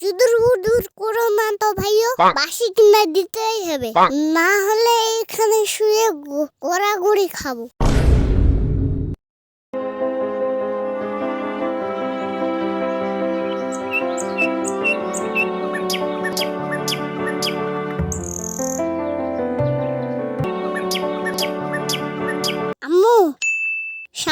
চুদুর বুদুর করো না তো ভাইও বাসি কিনা দিতেই হবে। না হলে এখানে শুয়ে গোড়াগুড়ি খাব।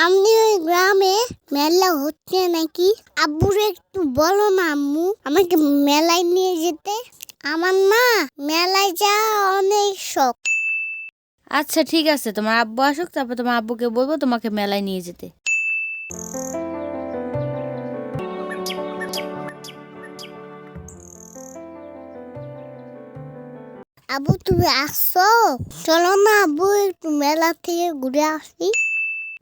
সামনে ওই গ্রামে মেলা হচ্ছে নাকি? আব্বুরে একটু বলো না আম্মু। আমাকে মেলায় নিয়ে যেতে। আমার না মেলায় যাওয়া অনেক শখ। আচ্ছা ঠিক আছে। তোমার আব্বু আসুক তারপর তোমার আব্বুকে বলব তোমাকে মেলায় নিয়ে যেতে। আবু তুমি আসছো চলো না আব্বু একটু মেলা থেকে ঘুরে আসি।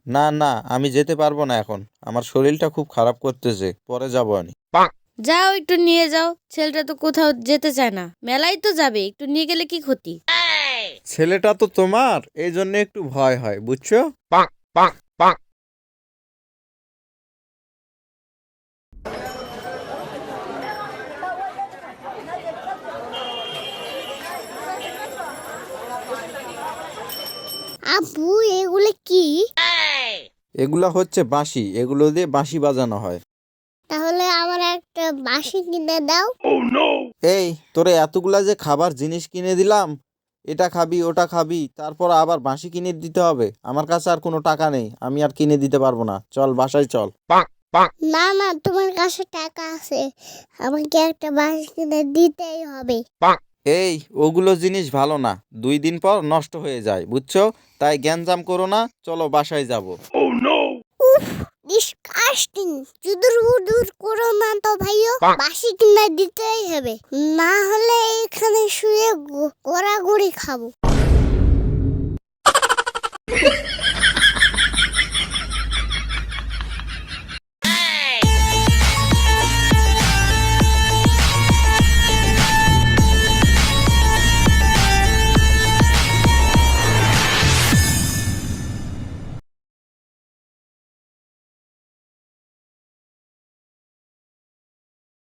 না না আমি যেতে পারব না এখন। আমার শরীরটা খুব খারাপ করতেছে পরে যাব আমি। যাও একটু নিয়ে যাও। ছেলেটা তো কোথাও যেতে চায় না। মেলায় তো যাবে একটু নিয়ে গেলে কি ক্ষতি? ছেলেটা তো তোমার এই জন্য একটু ভয় হয় বুঝছ? আব্বু এগুলো কি? এগুলা হচ্ছে বাঁশি এগুলো দিয়ে বাঁশি বাজানো হয়। তাহলে আমার একটা বাঁশি কিনে দাও। এই তোরে এতগুলা যে খাবার জিনিস কিনে দিলাম এটা খাবি ওটা খাবি তারপর আবার বাঁশি কিনে দিতে হবে। আমার কাছে আর কোনো টাকা নেই আমি আর কিনে দিতে পারব না। চল বাসায় চল। না না তোমার কাছে টাকা আছে। আমাকে একটা বাসি কিনে দিতেই হবে। এই ওগুলো জিনিস ভালো না। দুই দিন পর নষ্ট হয়ে যায় বুঝছ? তাই গ্যাঞ্জাম করো না চলো বাসায় যাব। ডিসকাস্টিং চুদুর বুদুর করো না তো ভাইও বাসি কিনা দিতেই হবে। না হলে এখানে শুয়ে গোড়াগুড়ি খাব।